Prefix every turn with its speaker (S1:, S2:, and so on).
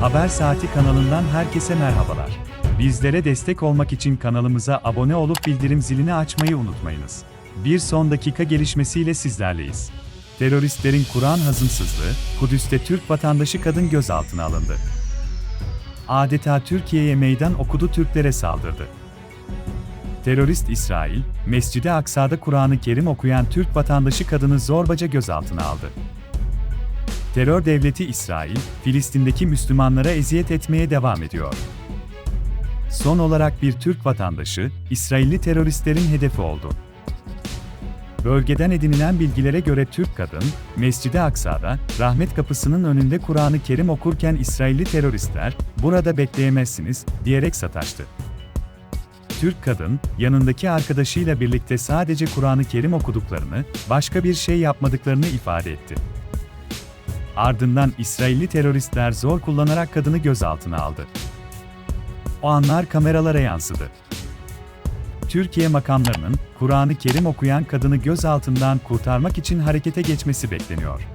S1: Haber Saati kanalından herkese merhabalar. Bizlere destek olmak için kanalımıza abone olup bildirim zilini açmayı unutmayınız. Bir son dakika gelişmesiyle sizlerleyiz. Teröristlerin Kur'an hazımsızlığı, Kudüs'te Türk vatandaşı kadın gözaltına alındı. Adeta Türkiye'ye meydan okudu Türklere saldırdı. Terörist İsrail, Mescid-i Aksa'da Kur'an-ı Kerim okuyan Türk vatandaşı kadını zorbaca gözaltına aldı. Terör devleti İsrail, Filistin'deki Müslümanlara eziyet etmeye devam ediyor. Son olarak bir Türk vatandaşı, İsrailli teröristlerin hedefi oldu. Bölgeden edinilen bilgilere göre Türk kadın, Mescid-i Aksa'da, rahmet kapısının önünde Kur'an-ı Kerim okurken İsrailli teröristler, burada bekleyemezsiniz, diyerek sataştı. Türk kadın, yanındaki arkadaşıyla birlikte sadece Kur'an-ı Kerim okuduklarını, başka bir şey yapmadıklarını ifade etti. Ardından İsrailli teröristler zor kullanarak kadını gözaltına aldı. O anlar kameralara yansıdı. Türkiye makamlarının Kur'an-ı Kerim okuyan kadını gözaltından kurtarmak için harekete geçmesi bekleniyor.